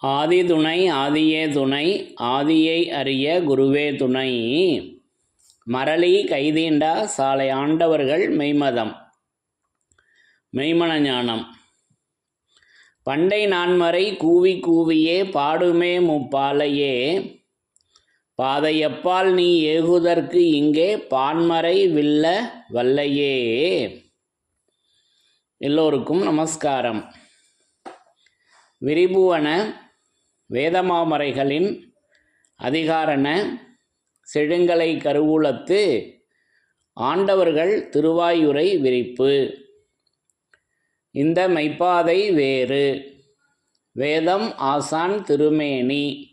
ஆதி துணை ஆதியே துணை ஆதியை அறிய குருவே துணை. மரளி கைதீண்டா சாலை ஆண்டவர்கள் மெய்மதம். மெய்மன ஞானம். பண்டை நான்மறை கூவி கூவியே பாடுமே முப்பாலையே. பாதையப்பால் நீ ஏகுதற்கு இங்கே பான்மறை வில்ல வல்லையே. எல்லோருக்கும் நமஸ்காரம். விரிபுவன வேதமாமறைகளின் அதிகாரண செழுங்கலை கருவூலத்து ஆண்டவர்கள் திருவாயுரை விரிப்பு. இந்த மெய்ப்பாதை வேறு. வேதம் ஆசான் திருமேனி.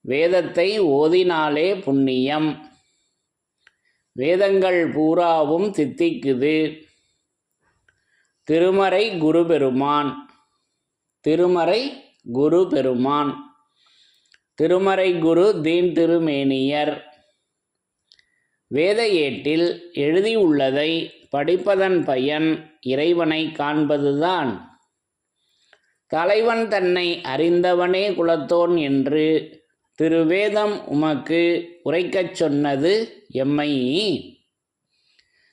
வேதத்தை ஓதினாலே புண்ணியம். வேதங்கள் பூராவும் தித்திக்குது திருமறை குருபெருமான். திருமறை குரு பெருமான். திருமறை குரு தீன் திருமேனியர். வேத ஏட்டில் எழுதியுள்ளதை படிப்பதன் பயன் இறைவனை காண்பதுதான். தலைவன் தன்னை அறிந்தவனே குலத்தோன் என்று திருவேதம் உமக்கு உரைக்கச் சொன்னது எம்மை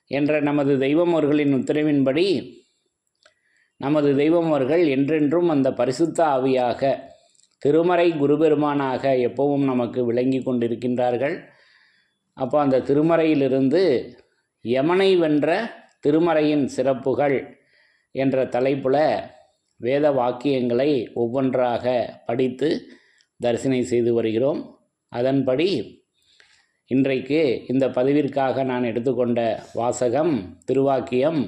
என்ற நமது தெய்வம் அவர்களின் உத்தரவின்படி நமது தெய்வம் அவர்கள் என்றென்றும் அந்த பரிசுத்த ஆவியாக திருமறை குருபெருமானாக எப்பவும் நமக்கு விளங்கி கொண்டிருக்கின்றார்கள். அப்போ அந்த திருமறையிலிருந்து யமனை வென்ற திருமறையின் சிறப்புகள் என்ற தலைப்பில் வேத வாக்கியங்களை ஒவ்வொன்றாக படித்து தரிசனை செய்து வருகிறோம். அதன்படி இன்றைக்கு இந்த பதிவிற்காக நான் எடுத்துக்கொண்ட வாசகம் திருவாக்கியம்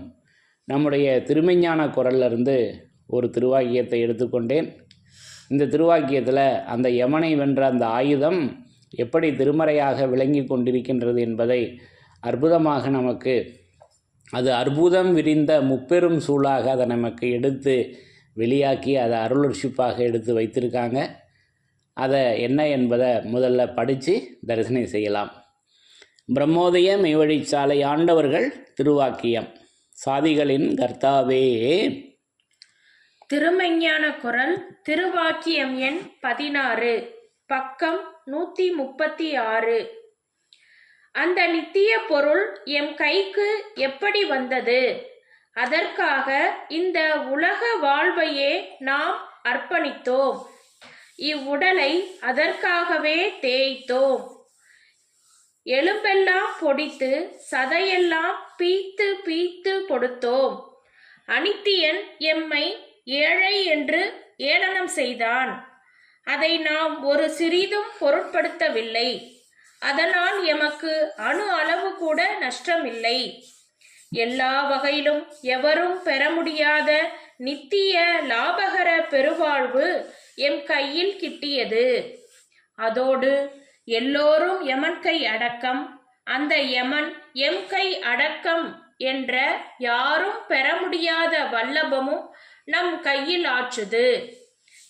நம்முடைய திருமெஞ்ஞான குரல்லிருந்து ஒரு திருவாக்கியத்தை எடுத்துக்கொண்டேன். இந்த திருவாக்கியத்தில் அந்த யமனை வென்ற அந்த ஆயுதம் எப்படி திருமறையாக விளங்கி கொண்டிருக்கின்றது என்பதை அற்புதமாக நமக்கு அது அற்புதம் விரிந்த முப்பெரும் சூழாக அதை நமக்கு எடுத்து வெளியாக்கி அதை அருளர்ஷிப்பாக எடுத்து வைத்திருக்காங்க. அதை என்ன என்பதை முதல்ல படித்து தரிசனம் செய்யலாம். பிரம்மோதய மெய்வழிச்சாலை ஆண்டவர்கள் திருவாக்கியம். சாதிகளின் கர்த்தாவே. திருமெஞ்ஞான குரல் திருவாக்கியம் எண் பதினாறு பக்கம் நூத்தி முப்பத்தி ஆறு அந்த நித்திய பொருள் எம் கைக்கு எப்படி வந்தது? அதற்காக இந்த உலக வாழ்வையே நாம் அர்ப்பணித்தோம். இவ்வுடலை அதற்காகவே தேய்த்தோம். எலும்பெல்லாம் பொடித்து சதையெல்லாம் பீத்து பீத்து கொடுத்தோம். அனித்தியன் எம்மை ஏழை என்று ஏளனம் செய்தான். அதை நாம் ஒரு சிறிதும் பொருட்படுத்தவில்லை. அதனால் எமக்கு அணு அளவு கூட நஷ்டமில்லை. எல்லா வகையிலும் எவரும் பெற முடியாத நித்திய லாபகர பெருவாழ்வு எம் கையில் கிட்டியது. அதோடு எல்லோரும் யமன் கை அடக்கம். அந்த யமன் எம் கை அடக்கம் என்ற யாரும் பெற முடியாத வல்லபமும் நம் கையில் ஆற்றுது.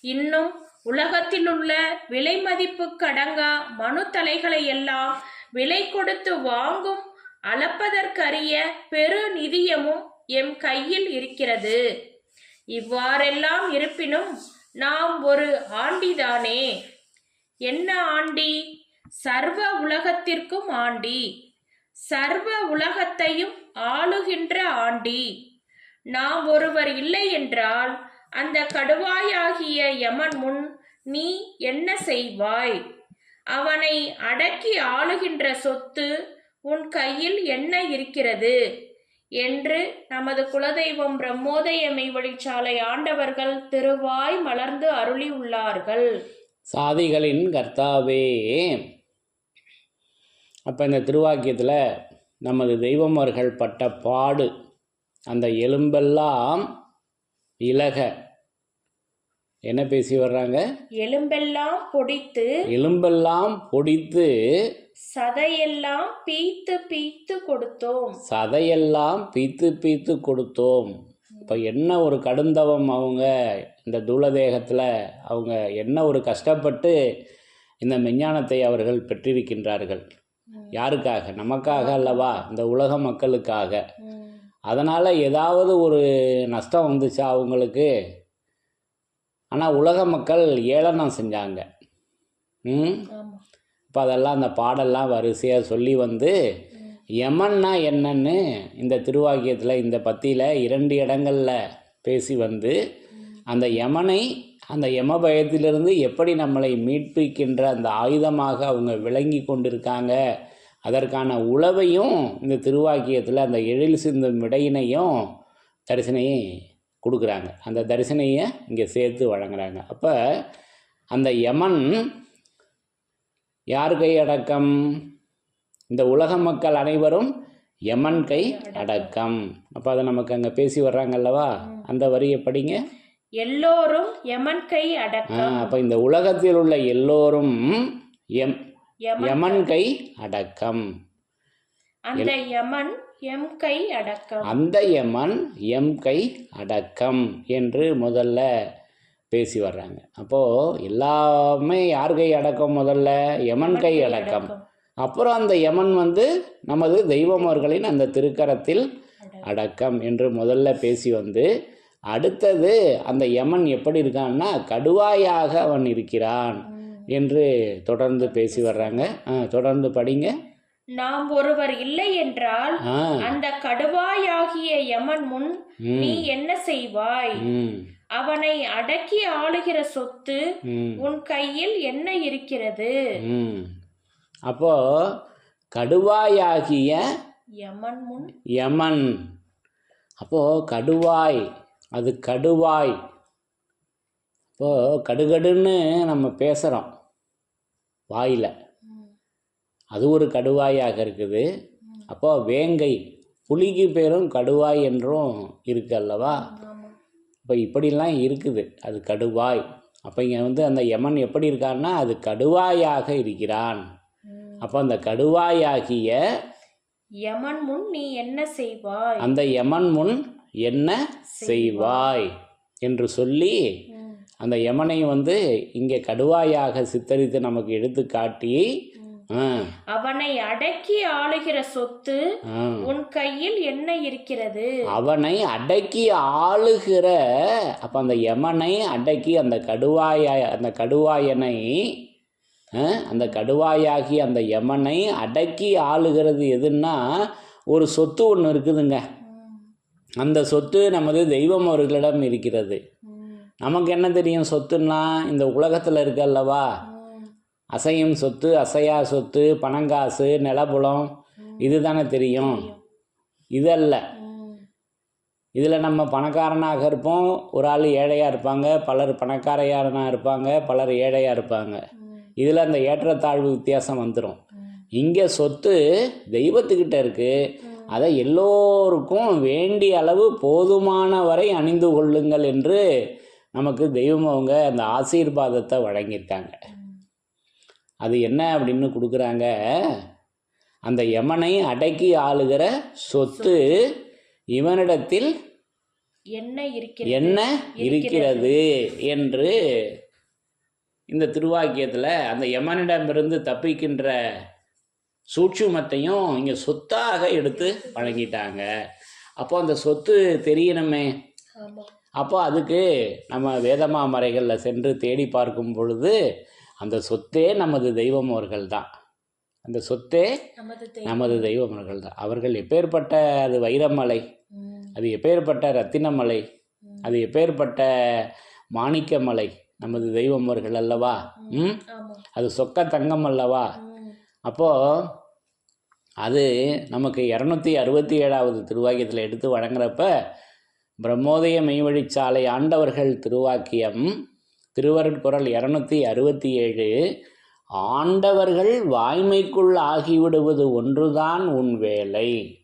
இன்னும் உலகத்திலுள்ள விலை மதிப்பு கடங்கா மனு தலைகளை எல்லாம் விலை கொடுத்து வாங்கும் அளப்பதற்கரிய பெரு நிதியமும் எம் கையில் இருக்கிறது. இவ்வாறெல்லாம் இருப்பினும் நாம் ஒரு ஆண்டிதானே. என்ன ஆண்டி? சர்வ உலகத்திற்கும் ஆண்டி. சர்வ உலகத்தையும் ஆளுகின்ற ஆண்டி. நாம் ஒருவர் இல்லை என்றால் அந்த கடுவாயாகிய யமன் முன் நீ என்ன செய்வாய்? அவனை அடக்கி ஆளுகின்ற சொத்து உன் கையில் என்ன இருக்கிறது? என்று நமது குலதெய்வம் பிரம்மோதய மெய்வழிச்சாலை ஆண்டவர்கள் திருவாய் மலர்ந்து அருளி உள்ளார்கள். சாதிகளின் கர்த்தாவே. அப்போ இந்த திருவாக்கியத்தில் நமது தெய்வம் அவர்கள் பட்ட பாடு அந்த எலும்பெல்லாம் இலக. என்ன பேசி வர்றாங்க? எலும்பெல்லாம் பொடித்து எலும்பெல்லாம் பொடித்து சதையெல்லாம் பீத்து பீத்து கொடுத்தோம். சதையெல்லாம் பீத்து பீத்து கொடுத்தோம். இப்போ என்ன ஒரு கடுந்தவம் அவங்க இந்த தூளதேகத்தில் அவங்க என்ன ஒரு கஷ்டப்பட்டு இந்த மெஞ்ஞானத்தை அவர்கள் பெற்றிருக்கின்றார்கள்? யாருக்காக? நமக்காக அல்லவா? இந்த உலக மக்களுக்காக. அதனால் ஏதாவது ஒரு நஷ்டம் வந்துச்சா அவங்களுக்கு? ஆனால் உலக மக்கள் ஏளனம் செஞ்சாங்க. ம்? இப்போ அதெல்லாம் அந்த பாடெல்லாம் வரிசையாக சொல்லி வந்து யமன்னா என்னன்னு இந்த திருவாக்கியத்தில் இந்த பத்தியில் இரண்டு இடங்களில் பேசி வந்து அந்த யமனை அந்த யம பயத்திலிருந்து எப்படி நம்மளை மீட்பிக்கின்ற அந்த ஆயுதமாக அவங்க விளங்கி கொண்டிருக்காங்க அதற்கான உளவையும் இந்த திருவாக்கியத்தில் அந்த எழில் சிந்தும் விடையினையும் தரிசனையை கொடுக்குறாங்க. அந்த தரிசனையை இங்கே சேர்த்து வழங்குறாங்க. அப்போ அந்த யமன் யார் கை அடக்கம்? இந்த உலக மக்கள் அனைவரும் யமன் கை அடக்கம். அப்போ அதை நமக்கு அங்கே பேசி வர்றாங்க அல்லவா? அந்த வரியை படிங்க. எல்லோரும் யமன் கை அடக்கம். அப்போ இந்த உலகத்தில் உள்ள எல்லோரும் எம் யமன் யமன் கை அடக்கம். அந்த யமன் எம் கை அடக்கம். அந்த யமன் எம் கை அடக்கம் என்று முதல்ல பேசி வர்றாங்க. அப்போது எல்லாமே யார் கை அடக்கம் முதல்ல? யமன் கை அடக்கம். அப்புறம் அந்த யமன் வந்து நமது தெய்வமர்களின் அந்த திருக்கரத்தில் அடக்கம் என்று முதல்ல பேசி வந்து அடுத்தது அந்த யமன் எப்படி இருக்கான்னா கடுவாயாக அவன் இருக்கிறான் என்று தொடர்ந்து பேசி வர்றாங்க. தொடர்ந்து படிங்க. நாம் ஒருவர் இல்லை என்றால் அந்த கடுவாயாகிய யமன் முன் நீ என்ன செய்வாய்? அவனை அடக்கி ஆளுகிற சொத்து உன் கையில் என்ன இருக்கிறது? அப்போ கடுவாயாகிய யமன் முன் யமன். அப்போ கடுவாய் அது கடுவாய். இப்போ கடுகடுன்னு நம்ம பேசுகிறோம் வாயில். அது ஒரு கடுவாயாக இருக்குது. அப்போ வேங்கை புலிக்கு பேரும் கடுவாய் என்றும் இருக்கு அல்லவா? இப்போ இப்படிலாம் இருக்குது அது கடுவாய். அப்போ இங்கே வந்து அந்த யமன் எப்படி இருக்கான்னா அது கடுவாயாக இருக்கிறான். அப்போ அந்த கடுவாயாகிய யமன் முன் நீ என்ன செய்வாய்? அந்த யமன் முன் என்ன செய்வாய்? என்று சொல்லி அந்த யமனை வந்து இங்கே கடுவாயாக சித்தரித்து நமக்கு எடுத்து காட்டி அவனை அடக்கி ஆளுகிற சொத்து உன் கையில் என்ன இருக்கிறது? அவனை அடக்கி ஆளுகிற அப்போ அந்த யமனை அடக்கி அந்த கடுவாய அந்த கடுவாயனை அந்த கடுவாயாகி அந்த யமனை அடக்கி ஆளுகிறது எதுன்னா ஒரு சொத்து ஒன்று இருக்குதுங்க. அந்த சொத்து நமது தெய்வம் அவர்களிடம் இருக்கிறது. நமக்கு என்ன தெரியும் சொத்துன்னா இந்த உலகத்தில் இருக்கல்லவா அல்லவா? அசையும் சொத்து அசையா சொத்து பணங்காசு நிலபுலம் இதுதானே தெரியும். இதல்ல. இதில் நம்ம பணக்காரனாக இருப்போம். ஒரு ஆள் ஏழையாக இருப்பாங்க பலர் பணக்காரையாரனாக இருப்பாங்க பலர் ஏழையாக இருப்பாங்க. இதில் அந்த ஏற்றத்தாழ்வு வித்தியாசம் வந்துடும் இங்கே சொத்து தெய்வத்துக்கிட்ட இருக்குது அதை எல்லோருக்கும் வேண்டிய அளவு போதுமான வரை அணிந்து கொள்ளுங்கள் என்று நமக்கு தெய்வம் அவங்க அந்த ஆசீர்வாதத்தை வழங்கியிருக்காங்க. அது என்ன அப்படின்னு கொடுக்குறாங்க? அந்த யமனை அடக்கி ஆளுகிற சொத்து இவனிடத்தில் என்ன இருக்கிறது? என்ன இருக்கிறது என்று இந்த திருவாக்கியத்தில் அந்த யமனிடமிருந்து தப்பிக்கின்ற சூட்சுமத்தையும் இங்கே சொத்தாக எடுத்து வழங்கிட்டாங்க அப்போ அந்த சொத்து தெரியணுமே. அப்போ அதுக்கு நம்ம வேதமாமறைகளில் சென்று தேடி பார்க்கும் பொழுது அந்த சொத்தே நமது தெய்வம் அவர்கள் தான். அந்த சொத்தே நமது தெய்வம். அவர்கள் தான். அவர்கள் எப்பேற்பட்ட அது வைரமலை அது எப்பேற்பட்ட ரத்தினமலை. அது எப்பேற்பட்ட மாணிக்கமலை நமது தெய்வம் அவர்கள் அல்லவா? ம்? அது சொக்க தங்கம் அல்லவா அப்போது அது நமக்கு இரநூத்தி அறுபத்தி ஏழாவது திருவாக்கியத்தில் எடுத்து வழங்குறப்ப பிரம்மோதய மெய்வழிச்சாலை ஆண்டவர்கள் திருவாக்கியம் திருவருட்குறள் இரநூத்தி அறுபத்தி ஏழு ஆண்டவர்கள் வாய்மைக்குள் ஆகிவிடுவது ஒன்றுதான் உன் வேலை.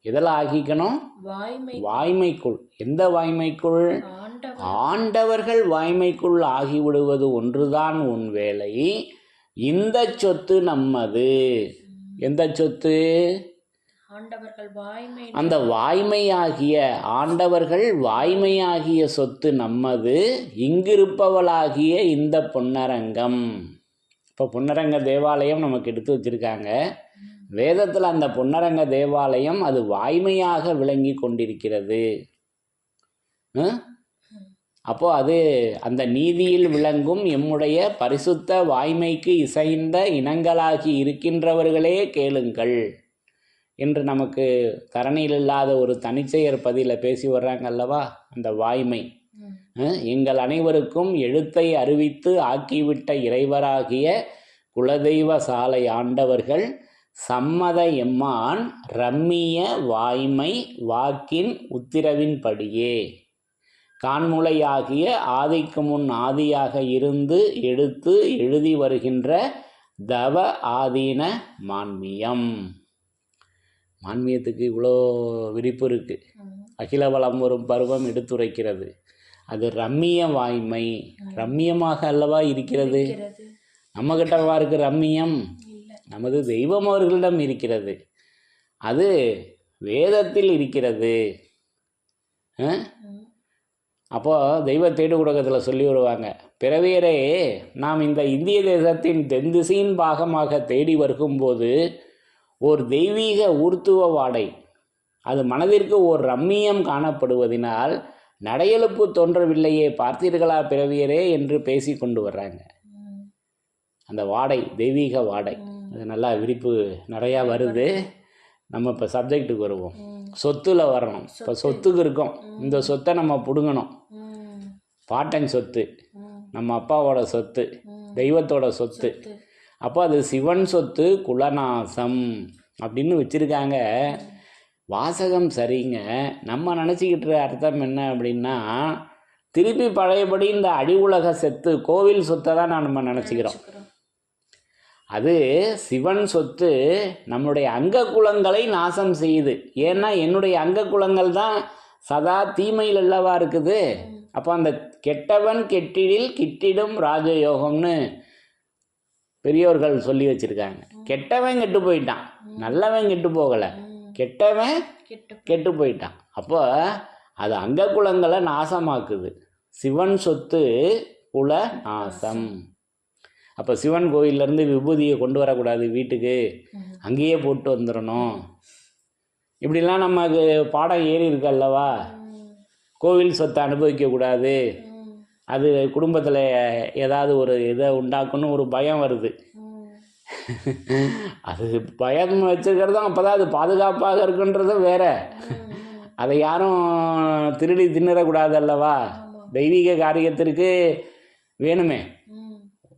எதில் ஆகிக்கணும்? வாய்மை வாய்மைக்குள். எந்த வாய்மைக்குள்? ஆண்டவர். ஆண்டவர்கள் வாய்மைக்குள் ஆகிவிடுவது ஒன்றுதான் உன் வேலை. இந்த சொத்து நம்மது. எந்த சொத்து? அந்த வாய்மையாகிய ஆண்டவர்கள் வாய்மையாகிய சொத்து நம்மது இங்கிருப்பவளாகிய இந்த பொன்னரங்கம். இப்போ பொன்னரங்க தேவாலயம் நமக்கு எடுத்து வச்சிருக்காங்க. வேதத்தில் அந்த பொன்னரங்க தேவாலயம் அது வாய்மையாக விளங்கி கொண்டிருக்கிறது. ம்? அப்போ அது அந்த நீதியில் விளங்கும் எம்முடைய பரிசுத்த வாய்மைக்கு இசைந்த இனங்களாகி இருக்கின்றவர்களே கேளுங்கள் என்று நமக்கு தரணியில் இல்லாத ஒரு தனிச்செயர் பதில பேசி வர்றாங்க அல்லவா அந்த வாய்மை. எங்கள் அனைவருக்கும் எழுத்தை அறிவித்து ஆக்கிவிட்ட இறைவராகிய குலதெய்வ சாலை ஆண்டவர்கள் சம்மத எம்மான் ரம்மிய வாய்மை வாக்கின் உத்திரவின்படியே. கான்முளையாகிய ஆதிக்கு முன் ஆதியாக இருந்து எடுத்து எழுதி வருகின்ற தவ ஆதீன மான்மியம். மான்மியத்துக்கு இவ்வளோ விரிப்பு இருக்குது. அகில வளம் வரும் பருவம் எடுத்துரைக்கிறது. அது ரம்மிய வாய்மை. ரம்மியமாக அல்லவா இருக்கிறது? இருக்கிறது. நம்ம கிட்டவா இருக்கு ரம்மியம்? நமது தெய்வம் அவர்களிடம் இருக்கிறது. அது வேதத்தில் இருக்கிறது. அஹ்? ம். அப்போ தெய்வ தேடு ஊடகத்தில் சொல்லி வருவாங்க பிறவியரே நாம் இந்த இந்திய தேசத்தின் தென் திசையின் பாகமாக தேடி வருகும்போது ஓர் தெய்வீக ஊர்த்துவ வாடை அது மனதிற்கு ஓர் ரம்மியம் காணப்படுவதினால் நடையெழுப்பு தோன்றவில்லையே பார்த்தீர்களா பிறவியரே என்று பேசி கொண்டு வர்றாங்க. அந்த வாடை தெய்வீக வாடை. அது நல்லா விரிப்பு நிறையா வருது நம்ம இப்போ சப்ஜெக்ட்டுக்கு வருவோம். சொத்துல வரணும் இப்போ சொத்து. சொத்துக்கு இருக்கோம் இந்த சொத்தை நம்ம பிடுங்கணும். பாட்டன் சொத்து. நம்ம அப்பாவோட சொத்து. தெய்வத்தோட சொத்து. அப்போ அது சிவன் சொத்து குலநாசம் அப்படின்னு வச்சுருக்காங்க வாசகம் சரிங்க நம்ம நினச்சிக்கிட்டு அர்த்தம் என்ன அப்படின்னா திருப்பி பழையபடி இந்த அடி உலக சொத்து கோவில் சொத்தை தான் நம்ம நினச்சிக்கிறோம். அது சிவன் சொத்து நம்முடைய அங்க குலங்களை நாசம் செய்யுது. ஏன்னா என்னுடைய அங்க குலங்கள் தான் சதா தீமையில் அல்லவா இருக்குது. அப்போ அந்த கெட்டவன் கெட்டிடில் கிட்டிடும் ராஜயோகம்னு பெரியோர்கள் சொல்லி வச்சிருக்காங்க. கெட்டவன் கெட்டு போயிட்டான். நல்லவன் கெட்டு போகலை. கெட்டவன் கெட்டு போயிட்டான். அப்போ அது அங்க குலங்களை நாசமாக்குது. சிவன் சொத்து குல நாசம். அப்போ சிவன் கோயிலேருந்து விபூதியை கொண்டு வரக்கூடாது வீட்டுக்கு. அங்கேயே போட்டு வந்துடணும் இப்படிலாம் நமக்கு பாடம் ஏறி இருக்கு அல்லவா. கோவில் சொத்தை அனுபவிக்கக்கூடாது. அது குடும்பத்தில் ஏதாவது ஒரு இதை உண்டாக்குன்னு ஒரு பயம் வருது. அது பயம் வச்சுருக்கிறதும் அப்போ தான் அது பாதுகாப்பாக இருக்குன்றதும் வேற. அதை யாரும் திருடி தின்னுறக்கூடாது அல்லவா. தெய்வீக காரியத்திற்கு வேணுமே.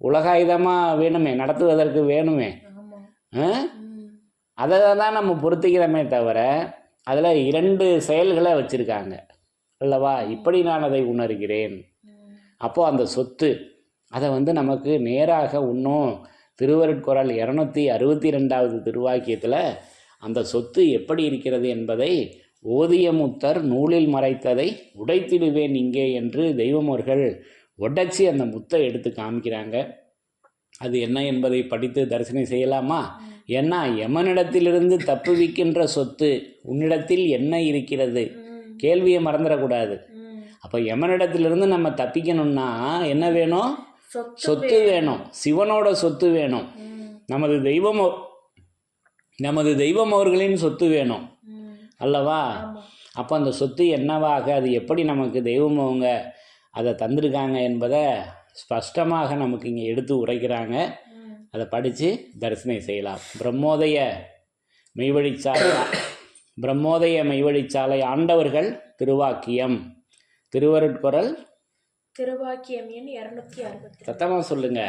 உலகாயுதமாக வேணுமே நடத்துவதற்கு வேணுமே. அதை தான் நம்ம பொருத்திக்கிறோமே தவிர அதில் இரண்டு செயல்களை வச்சுருக்காங்க. அல்லவா? இப்படி நான் அதை உணர்கிறேன். அப்போது அந்த சொத்து அதை வந்து நமக்கு நேராக இன்னும் திருவருட்குறள் இரநூத்தி அறுபத்தி ரெண்டாவது திருவாக்கியத்தில் அந்த சொத்து எப்படி இருக்கிறது என்பதை ஓதியமுத்தர் நூலில் மறைத்ததை உடைத்திடுவேன் இங்கே என்று தெய்வமோர்கள் உடைச்சி அந்த முத்தை எடுத்து காமிக்கிறாங்க. அது என்ன என்பதை படித்து தரிசனம் செய்யலாமா? ஏன்னா யமனிடத்திலிருந்து தப்புவிக்கின்ற சொத்து உன்னிடத்தில் என்ன இருக்கிறது. கேள்வியை மறந்துடக்கூடாது. அப்போ யமனிடத்திலிருந்து நம்ம தப்பிக்கணும்னா என்ன வேணும்? சொத்து வேணும். சிவனோட சொத்து வேணும். நமது தெய்வம் நமது தெய்வம் அவர்களின் சொத்து வேணும். அல்லவா. அப்போ அந்த சொத்து என்னவாக? அது எப்படி நமக்கு தெய்வம் அவங்க அதை தந்திருக்காங்க என்பதை ஸ்பஷ்டமாக நமக்கு இங்கே எடுத்து உரைக்கிறாங்க. அதை படித்து தரிசனம் செய்யலாம். பிரம்மோதய மெய்வழிச்சாலை பிரம்மோதய மெய்வழிச்சாலை ஆண்டவர்கள் திருவாக்கியம். திருவருட்குரல் திருவாக்கியம் எண் இருநூத்தி அறுபத்தி சத்தமாக சொல்லுங்க.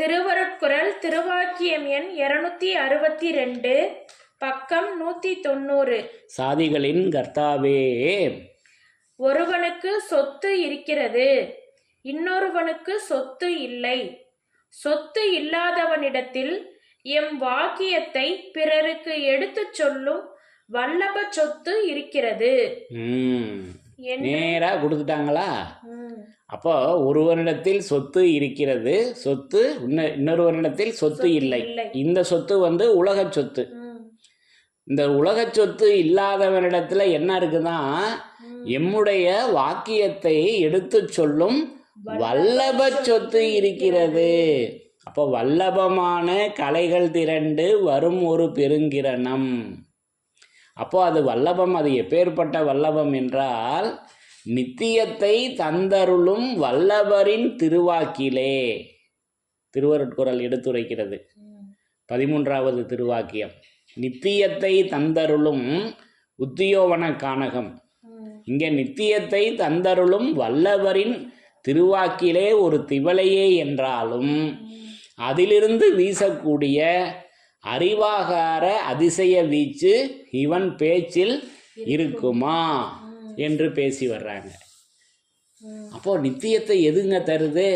திருவருட்குறள் திருவாக்கியம் எண் இருநூத்தி அறுபத்தி ரெண்டு பக்கம் நூத்தி தொண்ணூறு. சாதிகளின் கர்த்தாவே ஒருவனுக்கு சொத்து இருக்கிறது இன்னொருவனுக்கு சொத்து இல்லை. சொத்து இல்லாதவனிடத்தில் எம் வாக்கியத்தை பிறருக்கு எடுத்துச் சொல்லும் வல்லப சொத்து இருக்கிறது. நேராக கொடுத்துட்டாங்களா? அப்போ ஒருவனிடத்தில் சொத்து இருக்கிறது சொத்து இன்ன- இன்னொருவனிடத்தில் சொத்து இல்லை. இந்த சொத்து வந்து உலக சொத்து. இந்த உலக சொத்து இல்லாதவனிடத்துல என்ன இருக்குதான். எம்முடைய வாக்கியத்தை எடுத்துச் சொல்லும் வல்லப சொத்து இருக்கிறது. அப்போ வல்லபமான கலைகள் திரண்டு வரும் ஒரு பெருங்கிரணம். அப்போ அது வல்லபம் அது எப்பேற்பட்ட வல்லபம் என்றால் நித்தியத்தை தந்தருளும் வல்லவரின் திருவாக்கிலே. திருவருட்குறள் எடுத்துரைக்கிறது. பதிமூன்றாவது திருவாக்கியம். நித்தியத்தை தந்தருளும் உத்தியோவன கானகம். இங்கே நித்தியத்தை தந்தருளும் வல்லவரின் திருவாக்கிலே ஒரு திவலையே என்றாலும் அதிலிருந்து வீசக்கூடிய அறிவாகார அதிசய வீச்சு இவன் பேச்சில் இருக்குமா என்று பேசி வர்றாங்க. அப்போ நித்தியத்தை எதுங்க தருது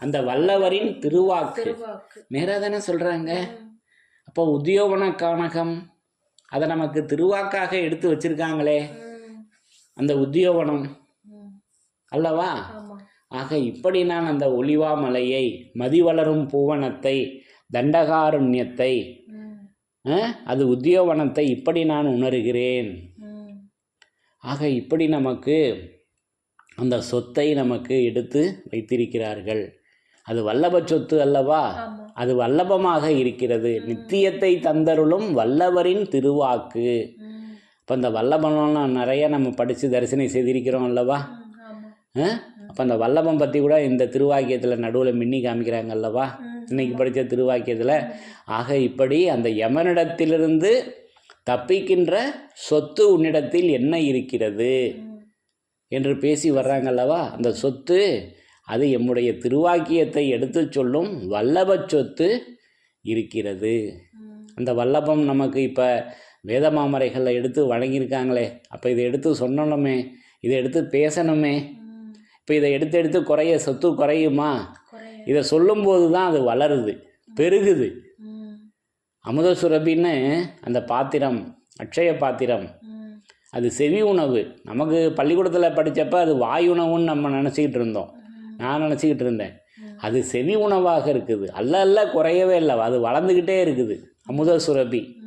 அந்த வல்லவரின் திருவாக்கு நேராக தானே சொல்கிறாங்க. அப்போ உத்தியோகன கானகம் அதை நமக்கு திருவாக்காக எடுத்து வச்சிருக்காங்களே. அந்த உத்தியோகனம். அல்லவா? ஆக இப்படி நான் அந்த ஒளிவா மலையை மதிவளரும் பூவனத்தை தண்டகாருண்யத்தை அது உத்தியோகனத்தை இப்படி நான் உணர்கிறேன். ஆக இப்படி நமக்கு அந்த சொத்தை நமக்கு எடுத்து வைத்திருக்கிறார்கள். அது வல்லப சொத்து அல்லவா? அது வல்லபமாக இருக்கிறது. நித்தியத்தை தந்தருளும் வல்லவரின் திருவாக்கு. இப்போ இந்த வல்லபம்லாம் நிறைய நம்ம படித்து தரிசனம் செய்திருக்கிறோம் அல்லவா? அப்போ அந்த வல்லபம் பற்றி கூட இந்த திருவாக்கியத்தில் நடுவில் மின்னி காமிக்கிறாங்க அல்லவா. இன்னைக்கு படித்த திருவாக்கியத்தில். ஆக இப்படி அந்த யமனிடத்திலிருந்து தப்பிக்கின்ற சொத்து உன்னிடத்தில் என்ன இருக்கிறது. என்று பேசி வர்றாங்க அல்லவா? அந்த சொத்து அது எம்முடைய திருவாக்கியத்தை எடுத்து சொல்லும் வல்லப சொத்து இருக்கிறது. அந்த வல்லபம் நமக்கு இப்போ வேதமாமரைகளில் எடுத்து வழங்கியிருக்காங்களே அப்போ இதை எடுத்து சொன்னோமே இதை எடுத்து பேசணுமே. இப்போ இதை எடுத்து எடுத்து குறைய சொத்து குறையுமா? குறைய இதை சொல்லும்போது தான் அது வளருது பெருகுது. அமுத சுரபின்னு அந்த பாத்திரம் அட்சய பாத்திரம். அது செவி உணவு. நமக்கு பள்ளிக்கூடத்தில் படித்தப்ப அது வாய் உணவுன்னு நம்ம நினச்சிக்கிட்டு இருந்தோம். நான் நினச்சிக்கிட்டு இருந்தேன். அது செவி உணவாக இருக்குது. அல்ல அல்ல குறையவே இல்லை. அது வளர்ந்துக்கிட்டே இருக்குது. அமுத சுரபி.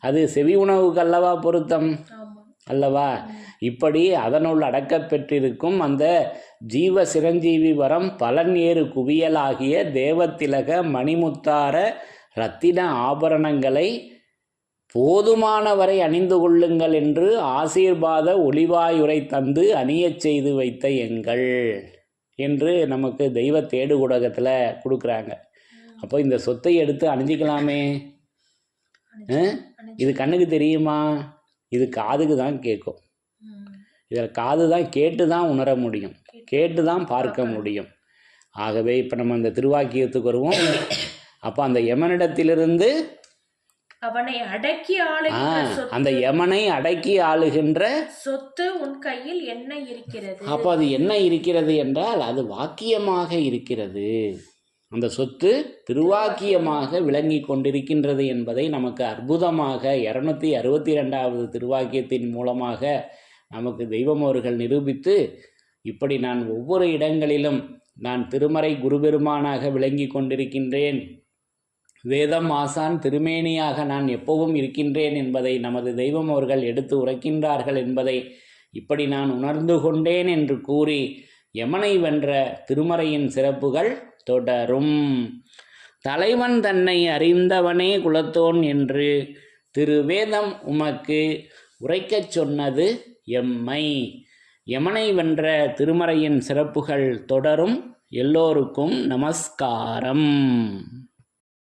அது செவி உணவுக்கு அல்லவா பொருத்தம்? அல்லவா? இப்படி அதனுள் அடக்கப்பெற்றிருக்கும் அந்த ஜீவ சிரஞ்சீவி வரம் பலன் ஏறு குவியலாகிய தேவத்திலக மணிமுத்தார ரத்தின ஆபரணங்களை போதுமான வரை அணிந்து கொள்ளுங்கள் என்று ஆசீர்வாத ஒளிவாயுரை தந்து அணியச் செய்து வைத்த எங்கள் என்று நமக்கு தெய்வ தேடு ஊடகத்தில் கொடுக்குறாங்க. அப்போ இந்த சொத்தை எடுத்து அணிஞ்சிக்கலாமே? இது கண்ணுக்கு தெரியுமா? இது காதுக்கு தான் கேட்கும். இதில் காது தான் கேட்டு தான் உணர முடியும். கேட்டு தான் பார்க்க முடியும். ஆகவே இப்போ நம்ம அந்த திருவாக்கியத்துக்கு வருவோம். அப்போ அந்த யமனிடத்திலிருந்து அவனை அடக்கி ஆளுகின்ற அந்த யமனை அடக்கி ஆளுகின்ற சொத்து உன் கையில் என்ன இருக்கிறது? அப்போ அது என்ன இருக்கிறது என்றால் அது வாக்கியமாக இருக்கிறது. அந்த சொத்து திருவாக்கியமாக விளங்கி கொண்டிருக்கின்றது என்பதை நமக்கு அற்புதமாக இரநூத்தி அறுபத்தி ரெண்டாவது திருவாக்கியத்தின் மூலமாக நமக்கு தெய்வம் அவர்கள் நிரூபித்து இப்படி நான் ஒவ்வொரு இடங்களிலும் நான் திருமறை குருபெருமானாக விளங்கி கொண்டிருக்கின்றேன். வேதம் ஆசான் திருமேனியாக நான் எப்பவும் இருக்கின்றேன் என்பதை நமது தெய்வம் அவர்கள் எடுத்து உரைக்கின்றார்கள் என்பதை இப்படி நான் உணர்ந்து கொண்டேன் என்று கூறி யமனை வென்ற திருமறையின் சிறப்புகள் தொடரும். தலைவன் தன்னை அறிந்தவனே குலத்தோன் என்று திருவேதம் உமக்கு உரைக்கச் சொன்னது எம்மை. யமனை வென்ற திருமறையின் சிறப்புகள் தொடரும். எல்லோருக்கும் நமஸ்காரம்.